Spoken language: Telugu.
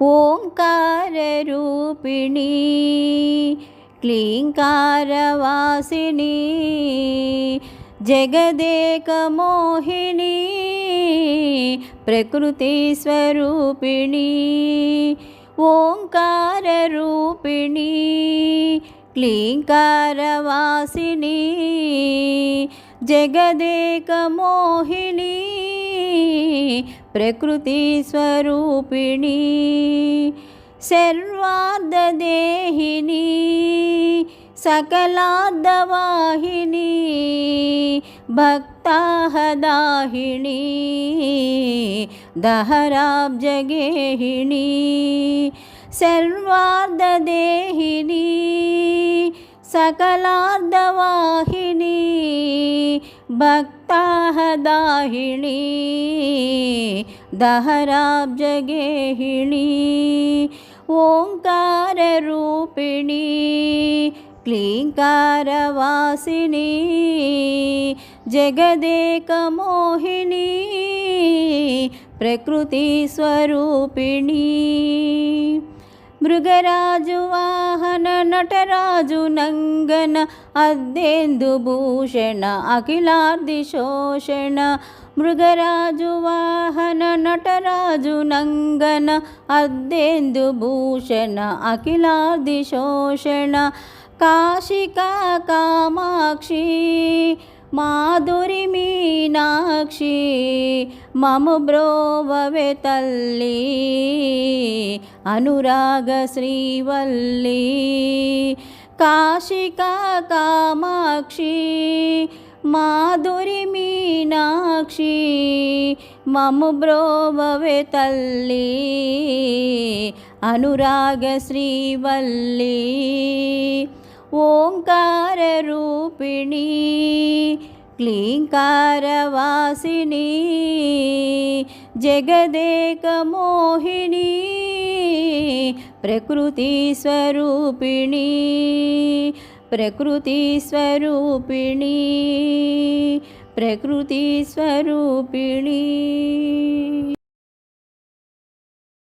ఓంకారరూపిణి క్లీంకారవాసిని జగదేకమోహిని ప్రకృతి స్వరూపిణి ఓంకారరూపిణి క్లీంకారవాసిని జగదేకమోహిని प्रकृतिस्वरूपिणी सर्वार्धदेहिनी सकलार्धवाहिनी भक्ताहदाहिणी दहराब्जगेहिणी सर्वार्धदेहिनी सकलार्धवाहिनी भक् भक्ताहदाहिणी दहराब्जगेहिणी ओङ्काररूपिणी क्लीङ्कारवासिनी जगदेकमोहिनी प्रकृतिस्वरूपिणी మృగరాజు వాహన నటరాజు నంగన అద్దెందు భూషణ అఖిలార్ది శోషణ. మృగరాజు వాహన నటరాజు నంగన అద్దెందు భూషణ అఖిలార్ది శోషణ. కాశికా కామాక్షి మాధురి మీనాక్షి మము బ్రోవవే తల్లి. అనురాగ శ్రీవల్లి కాశికా కామాక్షి మాధురి మీనాక్షి మము బ్రోవవే తల్లి అనురాగ శ్రీవల్లి ఓంకార రూపిణీ క్లీంకారవాసిని జగదేకమోహిని ప్రకృతి స్వరూపిణి ప్రకృతి స్వరూపిణి ప్రకృతి స్వరూపిణి